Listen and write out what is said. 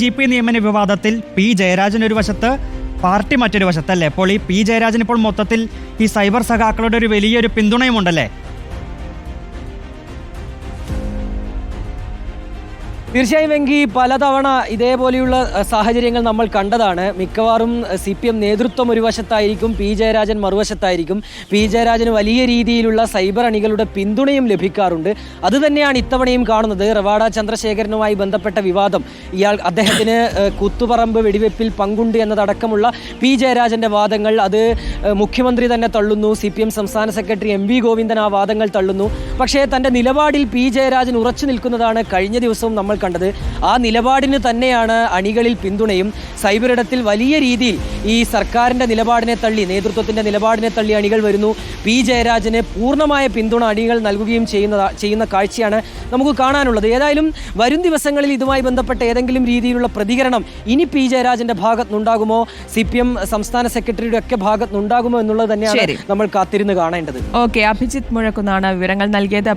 G P നിയമന വിവാദത്തിൽ P Jayarajan ഒരു വശത്ത് പാർട്ടി മറ്റൊരു വശത്തല്ലേ? അപ്പോൾ ഈ പി ജയരാജൻ ഇപ്പോൾ മൊത്തത്തിൽ ഈ സൈബർ സഖാക്കളുടെ ഒരു വലിയൊരു പിന്തുണയുമുണ്ടല്ലേ? തീർച്ചയായും എങ്കിൽ പലതവണ ഇതേപോലെയുള്ള സാഹചര്യങ്ങൾ നമ്മൾ കണ്ടതാണ്. മിക്കവാറും സി പി എം നേതൃത്വം ഒരു വശത്തായിരിക്കും പി ജയരാജൻ മറുവശത്തായിരിക്കും. പി ജയരാജന് വലിയ രീതിയിലുള്ള സൈബർ അണികളുടെ പിന്തുണയും ലഭിക്കാറുണ്ട്. അതുതന്നെയാണ് ഇത്തവണയും കാണുന്നത്. റവാഡ ചന്ദ്രശേഖരനുമായി ബന്ധപ്പെട്ട വിവാദം. ഇയാൾ അദ്ദേഹത്തിന് കുത്തുപറമ്പ് വെടിവെപ്പിൽ പങ്കുണ്ട് എന്നതടക്കമുള്ള പി ജയരാജന്റെ വാദങ്ങൾ അത് മുഖ്യമന്ത്രി തന്നെ തള്ളുന്നു. സി പി എം സംസ്ഥാന സെക്രട്ടറി എം വി ഗോവിന്ദൻ ആ വാദങ്ങൾ തള്ളുന്നു. പക്ഷേ തന്റെ നിലപാടിൽ പി ജയരാജൻ ഉറച്ചു നിൽക്കുന്നതാണ് കഴിഞ്ഞ ദിവസവും നമ്മൾ കണ്ടത്. ആ നിലപാടിന് തന്നെയാണ് അണികളിൽ പിന്തുണയും. സൈബറിടത്തിൽ വലിയ രീതിയിൽ ഈ സർക്കാരിന്റെ നിലപാടിനെ തള്ളി നേതൃത്വത്തിന്റെ നിലപാടിനെ തള്ളി അണികൾ വരുന്നു. പി. ജയരാജന് പൂർണമായ പിന്തുണ അണികൾ നൽകുകയും ചെയ്യുന്ന ചെയ്യുന്ന കാഴ്ചയാണ് നമുക്ക് കാണാനുള്ളത്. ഏതായാലും വരും ദിവസങ്ങളിൽ ഇതുമായി ബന്ധപ്പെട്ട ഏതെങ്കിലും രീതിയിലുള്ള പ്രതികരണം ഇനി പി. ജയരാജന്റെ ഭാഗത്തുനിന്നുണ്ടാകുമോ? സി പി എം സംസ്ഥാന സെക്രട്ടറിയുടെ ഒക്കെ ഭാഗത്തുനിന്നുണ്ടാകുമോ എന്നുള്ളത് തന്നെയാണ് നമ്മൾ കാത്തിരുന്ന് കാണേണ്ടത്. ഓക്കെ അഭിജിത്ത് മുഴക്കുന്നാണ് വിവരങ്ങൾ നൽകിയത്.